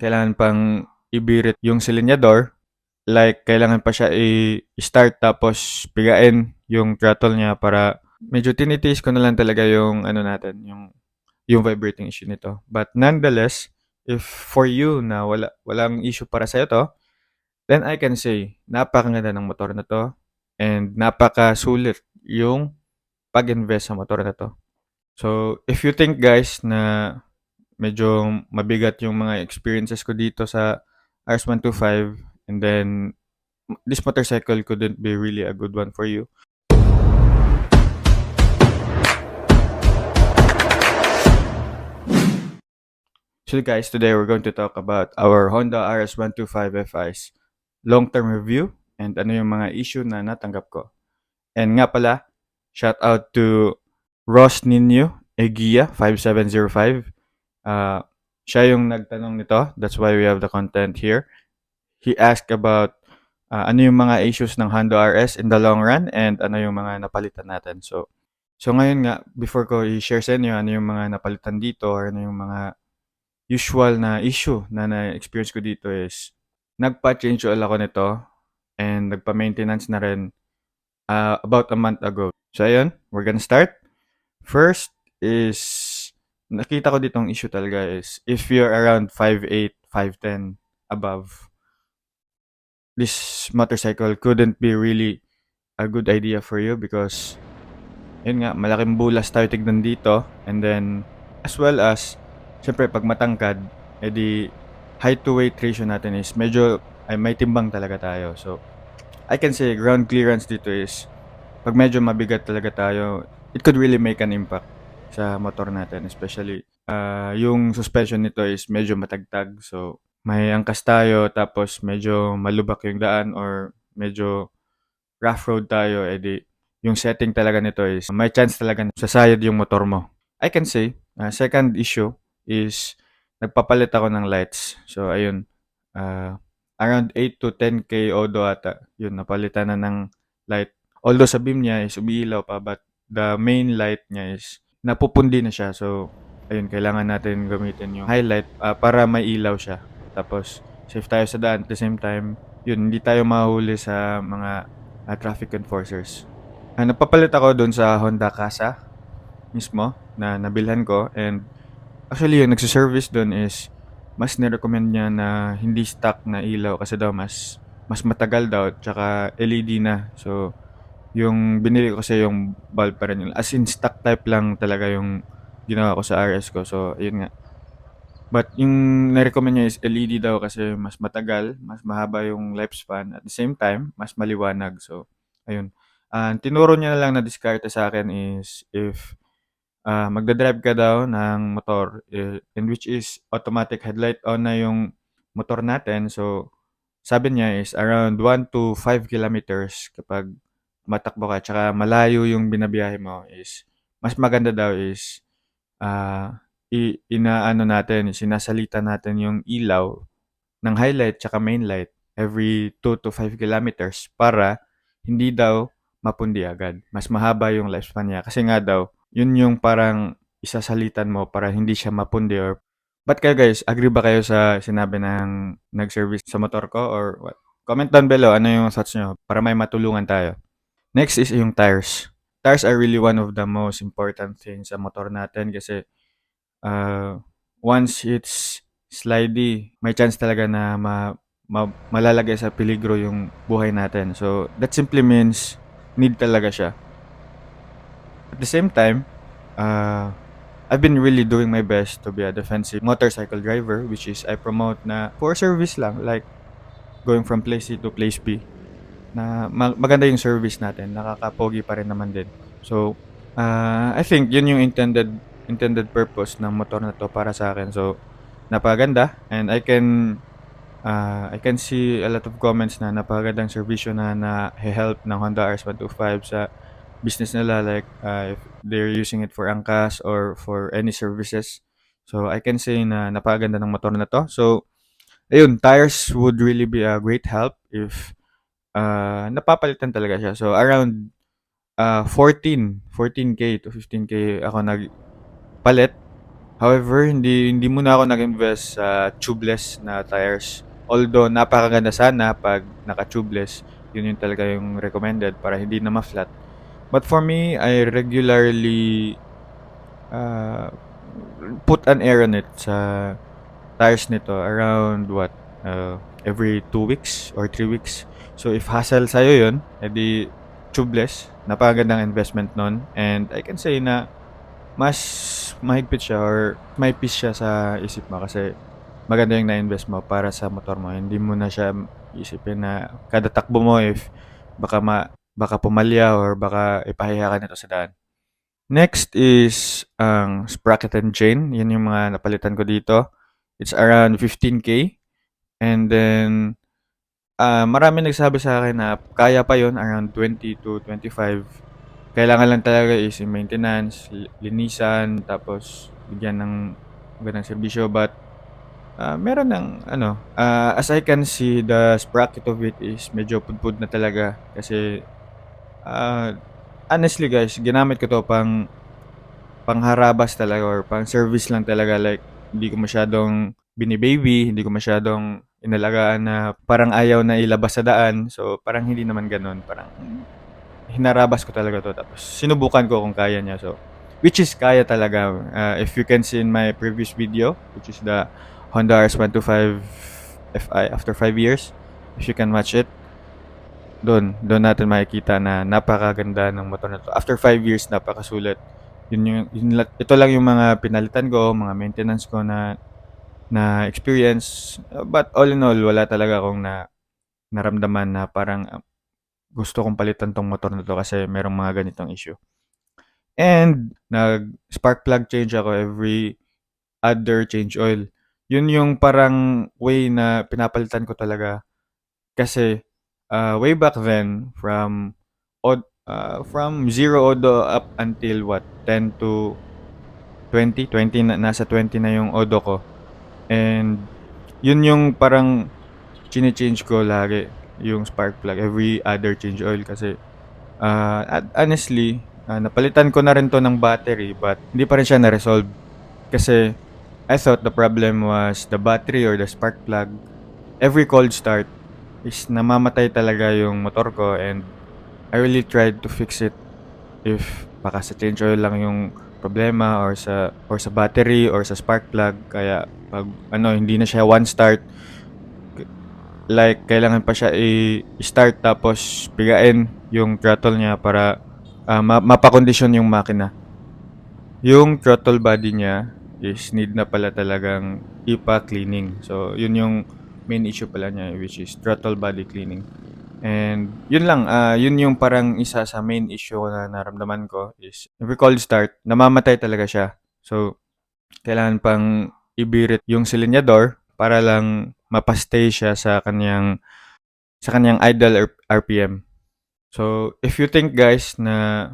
kailangan pang ibirit yung silinyador. Like, kailangan pa siya i-start tapos pigain yung throttle niya para medyo tinitiis ko na lang talaga yung ano natin, yung yung vibrating issue nito. But nonetheless, if for you na wala walang issue para sa to, then I can say napakaganda ng motor na to and napakasulit yung pag-invest sa motor na to. So, if you think guys na medyo mabigat yung mga experiences ko dito sa RS125 and then this motorcycle couldn't be really a good one for you. So guys, today we're going to talk about our Honda RS125 FI's long-term review and ano yung mga issue na natanggap ko. And nga pala, shout out to Ross Nino Egia 5705. Uh, siya yung nagtanong nito. That's why we have the content here. He asked about uh, ano yung mga issues ng Honda RS in the long run and ano yung mga napalitan natin. So, so ngayon nga, before ko i-share sa inyo ano yung mga napalitan dito or ano yung mga usual na issue na na-experience ko dito is nagpa-change oil ako nito and nagpa-maintenance na rin uh, about a month ago. So ayun, we're gonna start. First is nakita ko ditong issue talaga is if you're around 5'8", 5'10", above, this motorcycle couldn't be really a good idea for you because yun nga, malaking bulas tayo tignan dito and then as well as Siyempre, pag matangkad, edi height to weight ratio natin is medyo ay may timbang talaga tayo. So, I can say ground clearance dito is pag medyo mabigat talaga tayo, it could really make an impact sa motor natin. Especially, uh, yung suspension nito is medyo matagtag. So, may angkas tayo tapos medyo malubak yung daan or medyo rough road tayo, edi yung setting talaga nito is may chance talaga sasayad yung motor mo. I can say, uh, second issue is nagpapalit ako ng lights. So, ayun. Uh, around 8 to 10k odo ata. Yun, napalitan na ng light. Although sa beam niya is umiilaw pa, but the main light niya is napupundi na siya. So, ayun, kailangan natin gamitin yung highlight uh, para may ilaw siya. Tapos, safe tayo sa daan. At the same time, yun, hindi tayo mahuli sa mga uh, traffic enforcers. Uh, napapalit ako dun sa Honda Casa mismo na nabilhan ko and Actually, yung nagse-service doon is mas ni-recommend niya na hindi stock na ilaw kasi daw mas mas matagal daw tsaka LED na. So, yung binili ko kasi yung bulb pa rin. As in, stock type lang talaga yung ginawa ko sa RS ko. So, ayun nga. But yung na-recommend niya is LED daw kasi mas matagal, mas mahaba yung lifespan. At the same time, mas maliwanag. So, ayun. Uh, tinuro niya na lang na diskarte sa akin is if uh, magda-drive ka daw ng motor eh, in which is automatic headlight on na yung motor natin. So, sabi niya is around 1 to 5 kilometers kapag matakbo ka tsaka malayo yung binabiyahe mo is mas maganda daw is uh, i- inaano natin, sinasalita natin yung ilaw ng highlight tsaka main light every 2 to 5 kilometers para hindi daw mapundi agad. Mas mahaba yung lifespan niya kasi nga daw yun yung parang isasalitan mo para hindi siya mapundi or But kayo guys, agree ba kayo sa sinabi ng nag-service sa motor ko or what? Comment down below ano yung thoughts nyo para may matulungan tayo. Next is yung tires. Tires are really one of the most important things sa motor natin kasi uh, once it's slidey, may chance talaga na ma, ma, malalagay sa peligro yung buhay natin. So, that simply means need talaga siya. At the same time, uh, I've been really doing my best to be a defensive motorcycle driver, which is I promote na for service lang, like going from place A to place B. Na maganda yung service natin, nakakapogi pa rin naman din. So, uh, I think yun yung intended intended purpose ng motor na to para sa akin. So, napaganda and I can uh, I can see a lot of comments na napagandang servisyo na na help ng Honda RS125 sa business nila like uh, if they're using it for angkas or for any services. So I can say na napaganda ng motor na to. So ayun, tires would really be a great help if uh, napapalitan talaga siya. So around uh, 14, 14k to 15k ako nagpalit However, hindi hindi muna ako nag-invest sa tubeless na tires. Although napakaganda sana pag naka-tubeless, yun yung talaga yung recommended para hindi na ma-flat. But for me, I regularly uh, put an air on it sa tires nito around what uh, every 2 weeks or 3 weeks. So if hassle sa'yo yun, edi tubeless, napakagandang investment nun. And I can say na mas mahigpit siya or may peace siya sa isip mo kasi maganda yung na-invest mo para sa motor mo. Hindi mo na siya isipin na kada takbo mo if baka ma, baka pumalya or baka ipahiya ka nito sa daan. Next is ang sprocket and chain. Yan yung mga napalitan ko dito. It's around 15k. And then ah marami nagsabi sa akin na kaya pa yon around 20 to 25. Kailangan lang talaga is maintenance, li- linisan, tapos bigyan ng magandang serbisyo. But ah meron ng ano, ah, as I can see, the sprocket of it is medyo pudpud na talaga. Kasi ah honestly guys, ginamit ko to pang pangharabas talaga or pang service lang talaga. Like, hindi ko masyadong binibaby, hindi ko masyadong inalagaan na parang ayaw na ilabas sa daan. So, parang hindi naman ganun. Parang hinarabas ko talaga to. Tapos, sinubukan ko kung kaya niya. So, which is kaya talaga. Uh, if you can see in my previous video, which is the Honda RS125 FI after 5 years, if you can watch it, doon, doon natin makikita na napakaganda ng motor na to. After 5 years, napakasulit. Yun yung, yun, ito lang yung mga pinalitan ko, mga maintenance ko na na experience. But all in all, wala talaga akong na naramdaman na parang uh, gusto kong palitan tong motor na to kasi merong mga ganitong issue. And nag spark plug change ako every other change oil. Yun yung parang way na pinapalitan ko talaga kasi uh, way back then from od uh, from 0 odo up until what 10 to 20 20 na, nasa 20 na yung odo ko and yun yung parang chine-change ko lagi yung spark plug every other change oil kasi uh, honestly uh, napalitan ko na rin to ng battery but hindi pa rin siya na-resolve. Kasi I thought the problem was the battery or the spark plug every cold start is namamatay talaga yung motor ko and I really tried to fix it if baka sa change oil lang yung problema or sa or sa battery or sa spark plug. Kaya pag ano hindi na siya one start like kailangan pa siya i-start tapos pigain yung throttle niya para ah, ma- mapakondisyon yung makina. Yung throttle body niya is need na pala talagang ipa cleaning. So yun yung main issue pala niya which is throttle body cleaning And yun lang, ah yun yung parang isa sa main issue na naramdaman ko is every cold start, namamatay talaga siya. So, kailangan pang ibirit yung silinyador para lang mapastay siya sa kanyang sa kanyang idle RPM. So, if you think guys na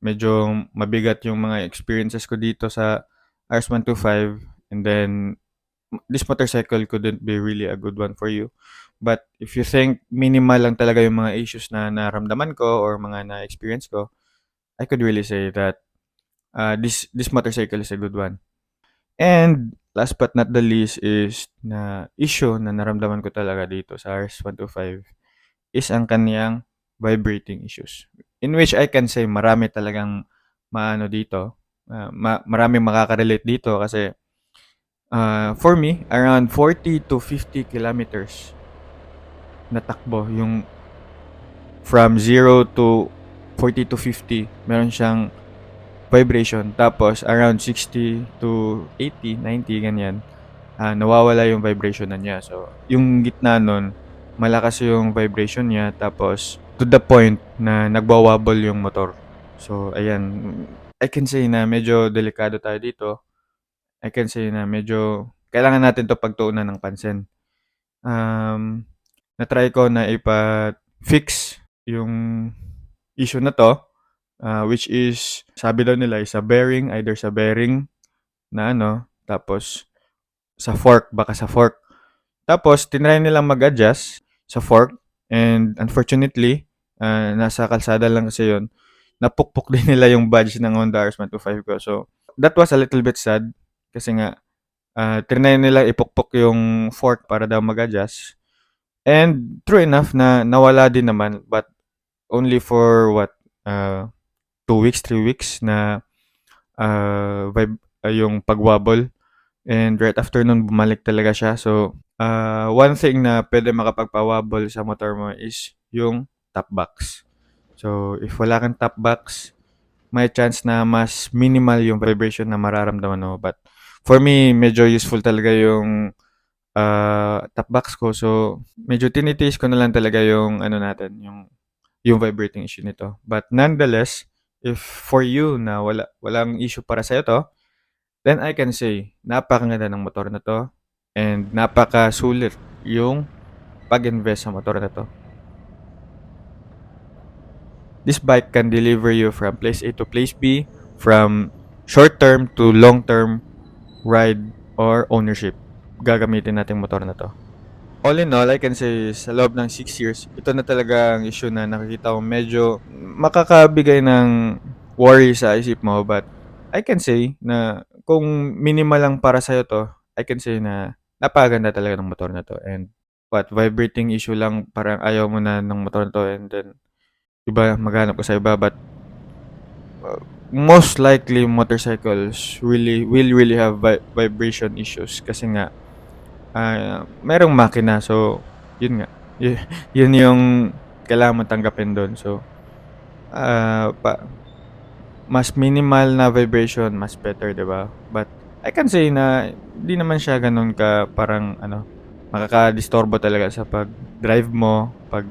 medyo mabigat yung mga experiences ko dito sa RS125 and then this motorcycle couldn't be really a good one for you. But if you think minimal lang talaga yung mga issues na naramdaman ko or mga na-experience ko, I could really say that uh, this this motorcycle is a good one. And last but not the least is na issue na naramdaman ko talaga dito sa RS125 is ang kaniyang vibrating issues. In which I can say marami talagang maano dito, uh, ma- maraming makaka-relate dito kasi uh, for me, around 40 to 50 kilometers natakbo yung from 0 to 40 to 50 meron siyang vibration. Tapos around 60 to 80 90 ganyan ah, nawawala yung vibration na niya. So yung gitna nun malakas yung vibration niya tapos to the point na nagbawabol yung motor. So ayan I can say na medyo delikado tayo dito I can say na medyo kailangan natin to pagtuunan ng pansin um, na-try ko na ipa-fix yung issue na to, ah, which is, sabi daw nila, sa bearing, either sa bearing na ano, tapos sa fork, baka sa fork. Tapos, tinry nilang mag-adjust sa fork, and unfortunately, ah, nasa kalsada lang kasi yun, napukpok din nila yung badge ng Honda RS125 ko. So, that was a little bit sad Kasi nga, ah, trinay nila ipukpok yung fork para daw mag-adjust. And true enough na nawala din naman but only for what, uh, 2 weeks, 3 weeks na uh, vib- uh, yung pag-wobble. And right after nun, bumalik talaga siya. So, uh, one thing na pwede makapagpa-wobble sa motor mo is yung top box. So, if wala kang top box, may chance na mas minimal yung vibration na mararamdaman mo. But for me, medyo useful talaga yung uh, top box ko. So, medyo tinitiis ko na lang talaga yung ano natin, yung yung vibrating issue nito. But nonetheless, if for you na wala walang issue para sa to, then I can say napakaganda ng motor na to and napakasulit yung pag-invest sa motor na to. This bike can deliver you from place A to place B, from short-term to long-term ride or ownership. Gagamitin natin motor na to. All in all, I can say sa loob ng 6 years, ito na talaga ang issue na nakikita ko medyo makakabigay ng worry sa isip mo. But I can say na kung minimal lang para sa'yo to, I can say na napakaganda talaga ng motor na to. And what, vibrating issue lang, parang ayaw mo na ng motor na to and then iba, maghanap ko sa iba. But uh, most likely motorcycles really will really have vi- vibration issues kasi nga ah, merong makina. So, yun nga. Y- yun yung kailangan mo tanggapin doon. So, ah, pa, mas minimal na vibration, mas better, 'di ba? But I can say na hindi naman siya ganun ka parang ano, makaka-disturbo talaga sa pag-drive mo, pag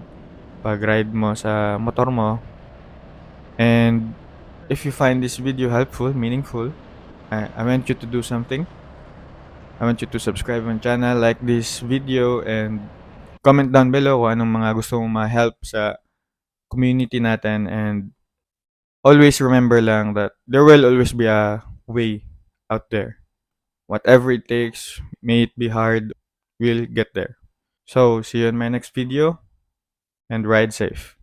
pag-ride mo sa motor mo. And if you find this video helpful, meaningful, I, I want you to do something. I want you to subscribe my channel, like this video, and comment down below kung anong mga gusto mong ma-help sa community natin. And always remember lang that there will always be a way out there. Whatever it takes, may it be hard, we'll get there. So, see you in my next video, and ride safe.